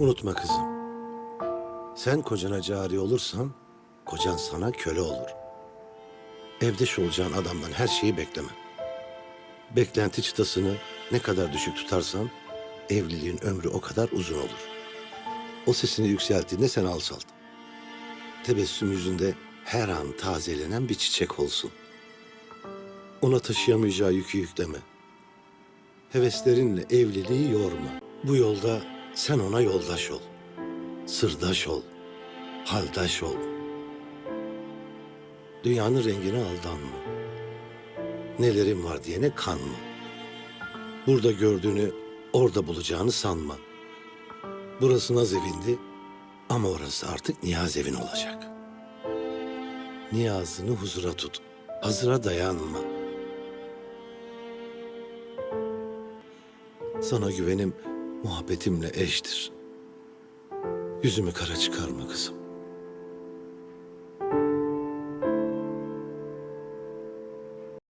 Unutma kızım. Sen kocana cari olursan, kocan sana köle olur. Evdeş olacağın adamdan her şeyi bekleme. Beklenti çıtasını ne kadar düşük tutarsan, evliliğin ömrü o kadar uzun olur. O sesini yükselttiğinde sen alçalt. Tebessüm yüzünde her an tazelenen bir çiçek olsun. Ona taşıyamayacağı yükü yükleme. Heveslerinle evliliği yorma. Bu yolda sen ona yoldaş ol. Sırdaş ol. Haldaş ol. Dünyanın rengine aldanma. Nelerin var diyene kanma. Burada gördüğünü orada bulacağını sanma. Burası naz evindi ama orası artık niyaz evin olacak. Niyazını huzura tut. Hazıra dayanma. Sana güvenim muhabbetimle eştir. Yüzümü kara çıkarma kızım.